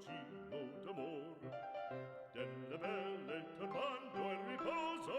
Giro d'amor. Delle belle turbando al riposo,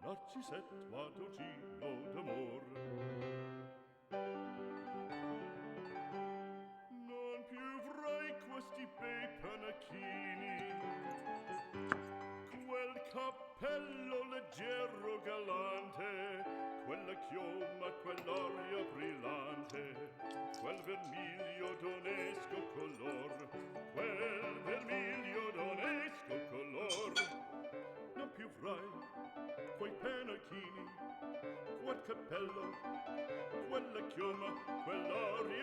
Narcisetto ad d'amor. Non più avrai questi bei panacchini, quel cappello leggero galante, quella chioma, quell'aria color. Non più avrai quei pennacchini, quel cappello, quella chioma, quell'aria.